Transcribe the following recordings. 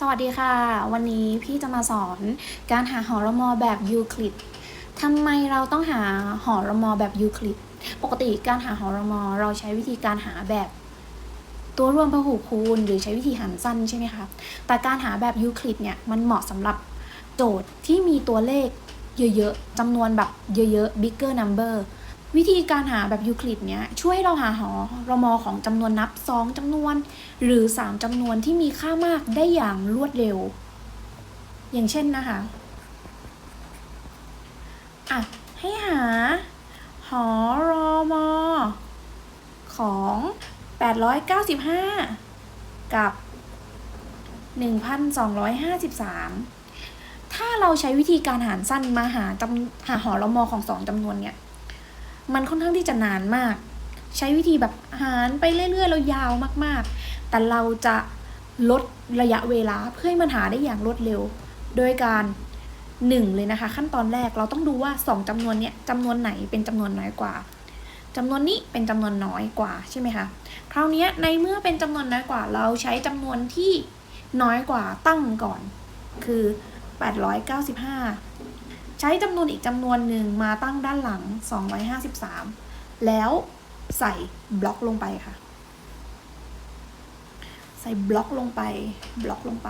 สวัสดีค่ะ วันนี้พี่จะมาสอนการหาหอรมอแบบยูคลิดทำไมเราต้องหาหอรมอแบบยูคลิดปกติการหาหอรมอเราใช้วิธีการหาแบบตัวร่วมพหูคูณ หรือใช้วิธีหารสั้นใช่ไหมคะแต่การหาแบบยูคลิดเนี่ยมันเหมาะสำหรับโจทย์ที่มีตัวเลขเยอะๆจำนวนแบบเยอะๆ bigger number วิธีการหาแบบยูคลิดเนี่ยช่วยให้เราหาหอรมอของจำนวนนับ 2จำนวน หรือ 3จำนวนที่มีค่ามากได้อย่างรวดเร็ว อย่างเช่นนะคะอะให้หาหอรอมอของ 895 กับ 1,253 ถ้าเราใช้วิธีการหารสั้นมาหาจำหาหอรมอของสองจำนวนเนี่ย มันค่อนข้างที่จะนานมาก ใช้วิธีแบบหารไปเรื่อยๆแล้วยาวมากๆ แต่เราจะลดระยะเวลาเพื่อให้มันหาได้อย่างรวดเร็ว โดยการหนึ่งเลยนะคะ ขั้นตอนแรกเราต้องดูว่าสองจำนวนเนี้ยจำนวนไหนเป็นจำนวนน้อยกว่าจำนวนนี้เป็นจำนวนน้อยกว่าใช่ไหมคะคราวนี้ในเมื่อเป็นจำนวนน้อยกว่า เราใช้จำนวนที่น้อยกว่าตั้งก่อน คือ 895 ใช้จำนวนอีกจำนวนหนึ่งมาตั้งด้านหลัง 253 แล้วใส่บล็อกลงไปค่ะ ใส่บล็อกลงไป บล็อกลงไป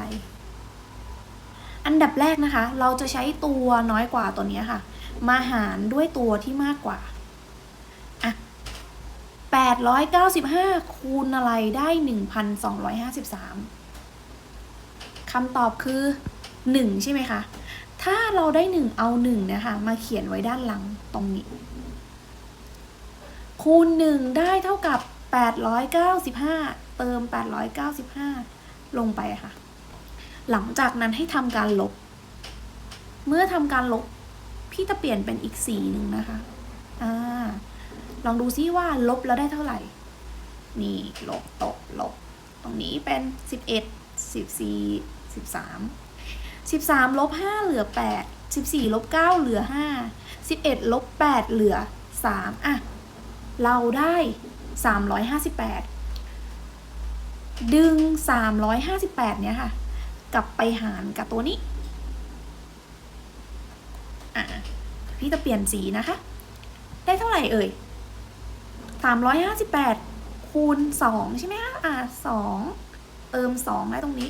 อันดับแรกนะคะ เราจะใช้ตัวน้อยกว่าตัวนี้ค่ะ มาหารด้วยตัวที่มากกว่าอะ895 คูณอะไรได้ 1,253คำตอบคือ 1 ใช่ไหมคะ ถ้าเราได้1เอา1นะคะมาเขียนไว้ด้านหลังตรงนี้ คูณ1ได้เท่ากับ 895 เติม 895 ลงไปค่ะ หลังจากนั้นให้ทำการลบ เมื่อทำการลบ พี่จะเปลี่ยนเป็นอีกสีหนึ่งนะคะอ่าลองดูซิว่าลบแล้วได้เท่าไหร่ นี่ลบตกลบ ตรงนี้เป็น 11 14 13 13ลบ5เหลือ 8 14ลบ9เหลือ 5 11ลบ8เหลือ 3 อะ เราได้ 358 ดึง 358 เนี่ยค่ะ กลับไปหารกับตัวนี้ อะ พี่จะเปลี่ยนสีนะคะ ได้เท่าไหร่เอ่ย 358 คูณ 2 ใช่ไหมคะ อะ 2 เติม 2 ได้ตรงนี้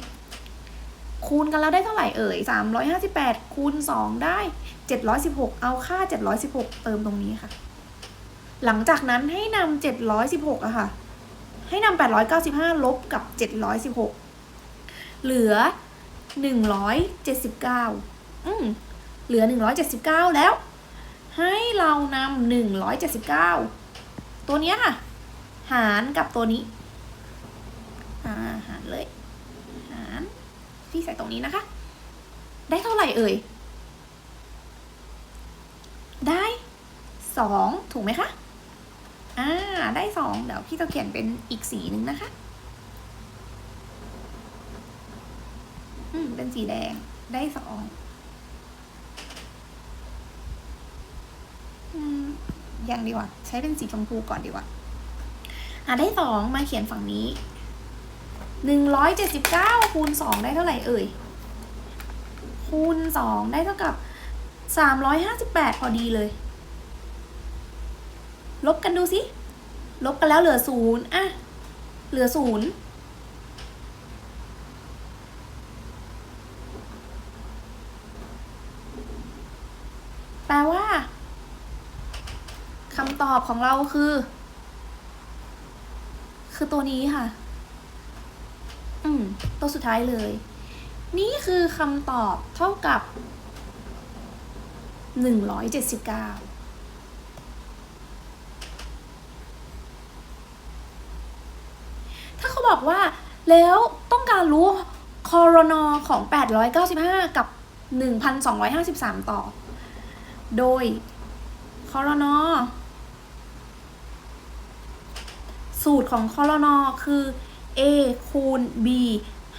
คูณกันแล้วได้เท่าไหร่เอ่ย 358 คูณ 2 ได้ 716 เอาค่า 716 เติมตรงนี้ค่ะ หลังจากนั้นให้นำ716อะค่ะ ให้นำ895 ลบกับ 716 เหลือ 179 อืมเหลือ 179 แล้ว ให้เรานำ179 ตัวเนี้ยค่ะ หารกับตัวนี้ อ่า หารเลย พี่ใส่ตรงนี้นะคะ ได้เท่าไหร่เอ่ย ได้สองถูกไหมคะอ่าได้สองเดี๋ยวพี่จะเขียนเป็นอีกสีหนึ่งนะคะ อืมเป็นสีแดงได้สองอืมยังดีกว่า ใช้เป็นสีชมพูก่อนดีกว่าอ่าได้สองมาเขียนฝั่งนี้ หนึ่งร้อยเจ็ดสิบเก้าคูณสองได้เท่าไหร่เอ่ย คูณสองได้เท่ากับสามร้อยห้าสิบแปดพอดีเลย ลบกันดูสิ ลบกันแล้วเหลือศูนย์อะ เหลือศูนย์แปลว่าคำตอบของเราคือ คือตัวนี้ค่ะ ตัวสุดท้ายเลย นี่คือคำตอบเท่ากับหนึ่งร้อยเจ็ดสิบเก้าถ้าเขาบอกว่าแล้วต้องการรู้คอรนอของ 895 กับ 1,253 ต่อ โดยคอรนอสูตรของคอรนอคือ a คูณ b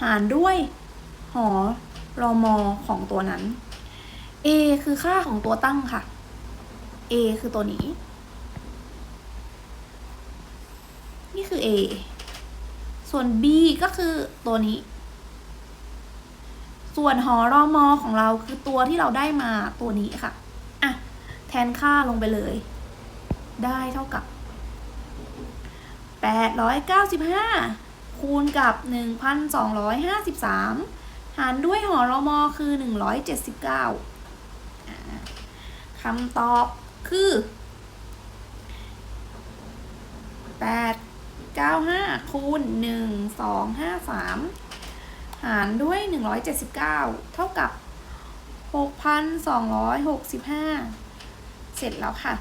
หารด้วย หอรอมอของตัวนั้น a คือค่าของตัวตั้งค่ะ a คือตัวนี้ นี่คือ a ส่วน b ก็คือตัวนี้ ส่วนหอรอมอของเราคือตัวที่เราได้มาตัวนี้ค่ะ อะ แทนค่าลงไปเลย ได้เท่ากับ895 คูณกับ 1,253 หารด้วยหอรอมอคือ 179คำตอบคือ 895คูณ1253 หารด้วย 179 เท่ากับ 6,265 เสร็จแล้วค่ะ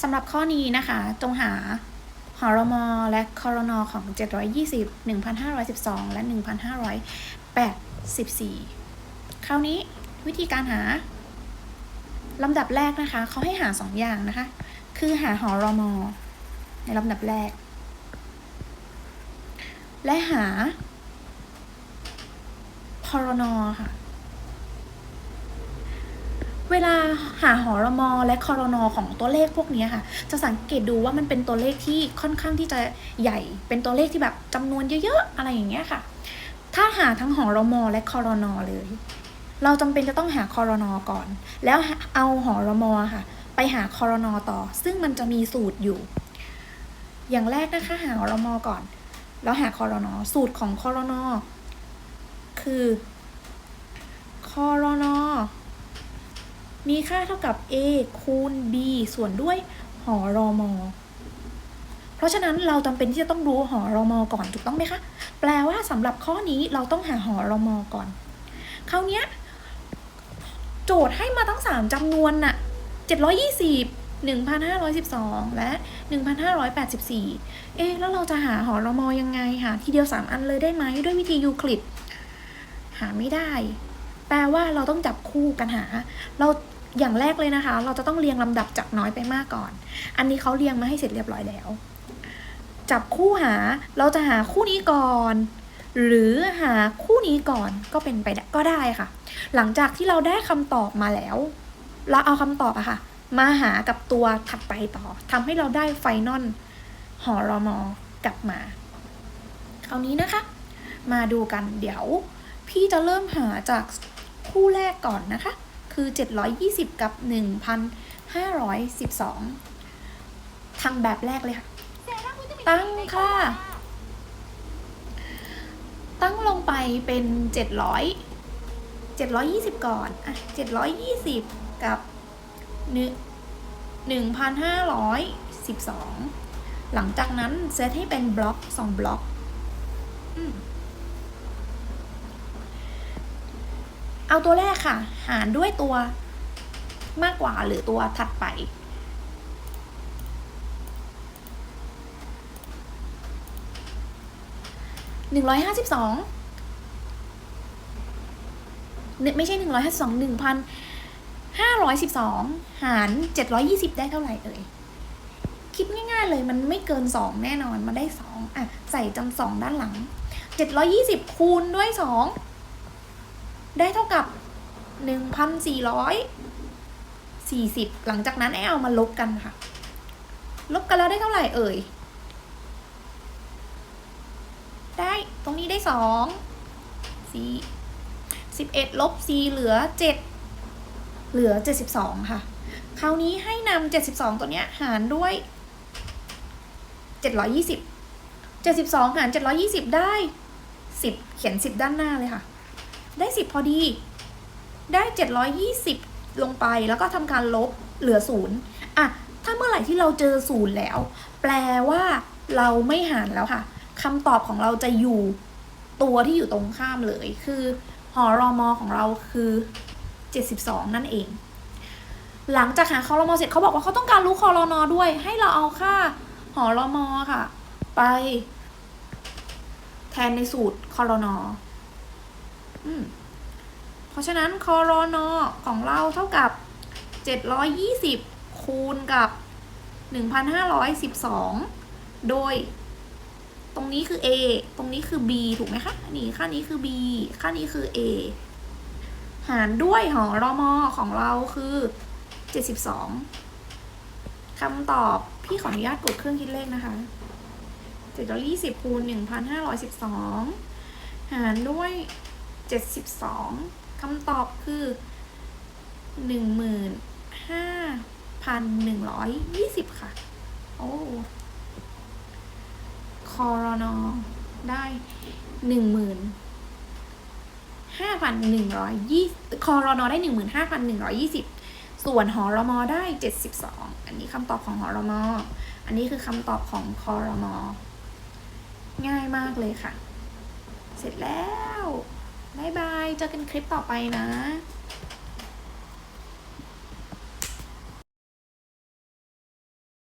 สำหรับข้อนี้นะคะ จงหาหอรมอและคอรนอของ 720 1,512 และ 1,584 คราวนี้วิธีการหาลำดับแรกนะคะ เขาให้หาสองอย่างนะคะ คือหาหอรมอในลำดับแรก และหาพรนอค่ะ เวลาหาหอรมอและคอรนอของตัวเลขพวกนี้ค่ะ จะสังเกตดูว่ามันเป็นตัวเลขที่ค่อนข้างที่จะใหญ่ เป็นตัวเลขที่แบบจำนวนเยอะๆ อะไรอย่างเงี้ยค่ะ ถ้าหาทั้งหอรมอและคอรนอเลย เราจำเป็นจะต้องหาคอรนอก่อน แล้วเอาหอรมอค่ะ ไปหาคอรนอต่อ ซึ่งมันจะมีสูตรอยู่ อย่างแรกนะคะหาหอรมอก่อน แล้วหาคอรนอสูตรของคอรนอคือคอรนอ มีค่าเท่ากับ a คูณ b ส่วนด้วยหอรอมอเพราะฉะนั้นเราจำเป็นที่จะต้องรู้หอรอมอก่อนถูกต้องไหมคะ แปลว่าสำหรับข้อนี้เราต้องหาหอรอมอก่อน คราวนี้โจทย์ให้มาทั้ง 3จำนวนน่ะ 720 1,512 และ 1,584 เอ๊ะ แล้วเราจะหาหอรมอยังไง หาทีเดียว 3 อันเลยได้ไหม ด้วยวิธียูคลิด หาไม่ได้ แปลว่าเราต้องจับคู่กันหา เราอย่างแรกเลยนะคะ เราจะต้องเรียงลำดับจากน้อยไปมากก่อน อันนี้เขาเรียงมาให้เสร็จเรียบร้อยแล้ว จับคู่หาเราจะหาคู่นี้ก่อน หรือหาคู่นี้ก่อนก็เป็นไปก็ได้ค่ะ หลังจากที่เราได้คำตอบมาแล้ว เราเอาคำตอบอะค่ะ มาหากับตัวถัดไปต่อทำให้เราได้ไฟนอลหอรอมอกลับมาคราวนี้นะคะ มาดูกันเดี๋ยว พี่จะเริ่มหาจาก คู่แรกก่อนนะคะ คือ 720 กับ 1,512ทำแบบแรกเลยค่ะ ตั้งค่ะตั้งลงไปเป็นเจ็ดร้อยเจ็ดร้อยยี่สิบก่อน อะเจ็ดร้อยยี่สิบกับหนึ่งหนึ่งพันห้าร้อยสิบสองหลังจากนั้นเซตให้เป็นบล็อกสองบล็อก อืม เอาตัวแรกค่ะ หารด้วยตัวมากกว่าหรือตัวถัดไป หนึ่งร้อยห้าสิบสองไม่ใช่หนึ่งร้อยห้าสิบสองหนึ่งพันห้าร้อยสิบสองหารเจ็ดร้อยยี่สิบได้เท่าไหร่เอ่ย คิดง่ายๆเลยมันไม่เกินสองแน่นอนมาได้สองอะ ใส่จำสองด้านหลังเจ็ดร้อยี่สิบคูณด้วยสอง ได้เท่ากับหนึ่งพันสี่ร้อยสี่สิบหลังจากนั้นไอ้เอามาลบกันค่ะ ลบกันแล้วได้เท่าไหร่เอ่ย ได้ตรงนี้ได้สองสี่สิบเอ็ดลบสี่เหลือเจ็ดเหลือเจ็ดสิบสองค่ะ คราวนี้ให้นำเจ็ดสิบสองตัวเนี้ยหารด้วยเจ็ดร้อยยี่สิบเจ็ดสิบสองหารเจ็ดร้อยี่สิบได้สิบเขียนสิบด้านหน้าเลยค่ะ ได้สิบพอดี ได้เจ็ดร้อยี่สิบลงไปแล้วก็ทำการลบเหลือศูนย์อะ ถ้าเมื่อไหร่ที่เราเจอศูนย์แล้ว แปลว่าเราไม่หารแล้วค่ะคำตอบของเราจะอยู่ตัวที่อยู่ตรงข้ามเลย คือหอรอมอของเราคือ 72 นั่นเอง หลังจากหาคอรมอเสร็จเขาบอกว่าเขาต้องการรู้คอรนอด้วย ให้เราเอาค่าหอรอมอค่ะ ไป แทนในสูตรคอรนอ เพราะฉะนั้นคอรนอของเราเท่ากับ 720 คูณกับ 1,512 โดย ตรงนี้คือ A ตรงนี้คือ B ถูกไหมคะนี่ค่านี้คือ B ค่านี้คือ A หารด้วยหอรอมอของเราคือ 72 คำตอบพี่ขออนุญาตกดเครื่องคิดเลขนะคะจ็ดร้อยยี่สิบคูณหนึ่งพันห้าร้อยสิบสองหารด้วย เจ็ดสิบสองคำตอบคือหนึ่งหมื่นห้าพันหนึ่งร้อยยี่สิบค่ะ โอ้คอรนอได้หนึ่งหมื่นห้าพันหนึ่งร้อยยี่คอรนอได้หนึ่งหมื่นห้าพันหนึ่งร้อยยี่สิบส่วนหอรมอได้เจ็ดสิบสองอันนี้คำตอบของหอรมอ อันนี้คือคำตอบของคอรมอ ง่ายมากเลยค่ะ เสร็จแล้ว บายบาย เจอกันคลิปต่อไปนะ